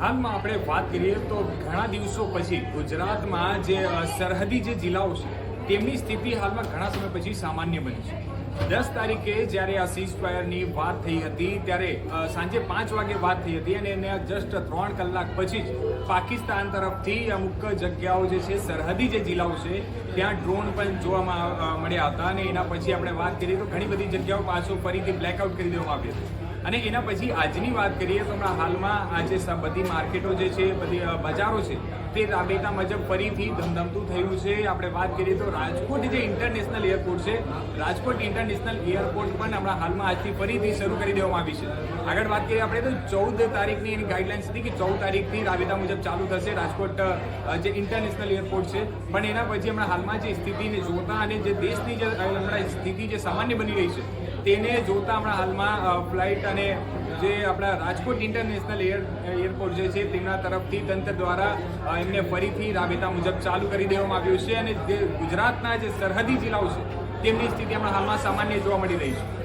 હાલમાં આપણે વાત કરીએ તો ઘણા દિવસો પછી ગુજરાતમાં જે સરહદી જે જિલ્લાઓ છે, તેમની સ્થિતિ હાલમાં ઘણા સમય પછી સામાન્ય બની છે. દસ તારીખે જ્યારે આ સીઝ ફાયરની વાત થઈ હતી, ત્યારે સાંજે પાંચ વાગે વાત થઈ હતી અને એને જસ્ટ ત્રણ કલાક પછી જ પાકિસ્તાન તરફથી અમુક જગ્યાઓ જે છે, સરહદી જે જિલ્લાઓ છે, ત્યાં ડ્રોન પણ જોવામાં મળ્યા હતા અને એના પછી આપણે વાત કરીએ તો ઘણી બધી જગ્યાઓ પાછું ફરીથી બ્લેકઆઉટ કરી દેવામાં આવી હતી. અને એના પછી આજની વાત કરીએ તો હમણાં હાલમાં આજે બધી માર્કેટો જે છે, બધી બજારો છે, તે રાબેતા મુજબ ફરીથી ધમધમતું થયું છે. આપણે વાત કરીએ તો રાજકોટ જે ઇન્ટરનેશનલ એરપોર્ટ છે, રાજકોટ ઇન્ટરનેશનલ એરપોર્ટ પણ હમણાં હાલમાં આજથી ફરીથી શરૂ કરી દેવામાં આવી છે. આગળ વાત કરીએ આપણે તો ચૌદ તારીખની એની ગાઈડલાઇન્સ હતી કે ચૌદ તારીખથી રાબેતા મુજબ ચાલુ થશે રાજકોટ જે ઇન્ટરનેશનલ એરપોર્ટ છે. પણ એના પછી હમણાં હાલમાં જે સ્થિતિને જોતા અને જે દેશની જે હમણાં સ્થિતિ જે સામાન્ય બની રહી છે, તેને જોતા હમણાં હાલમાં ફ્લાઇટ અને જે આપણા રાજકોટ ઇન્ટરનેશનલ એર એરપોર્ટ જે છે, તેમના તરફથી તંત્ર દ્વારા એમને ફરીથી રાબેતા મુજબ ચાલુ કરી દેવામાં આવ્યું છે અને જે ગુજરાતના જે સરહદી જિલ્લાઓ છે, તેમની સ્થિતિ હમણાં હાલમાં સામાન્ય જોવા મળી રહી છે.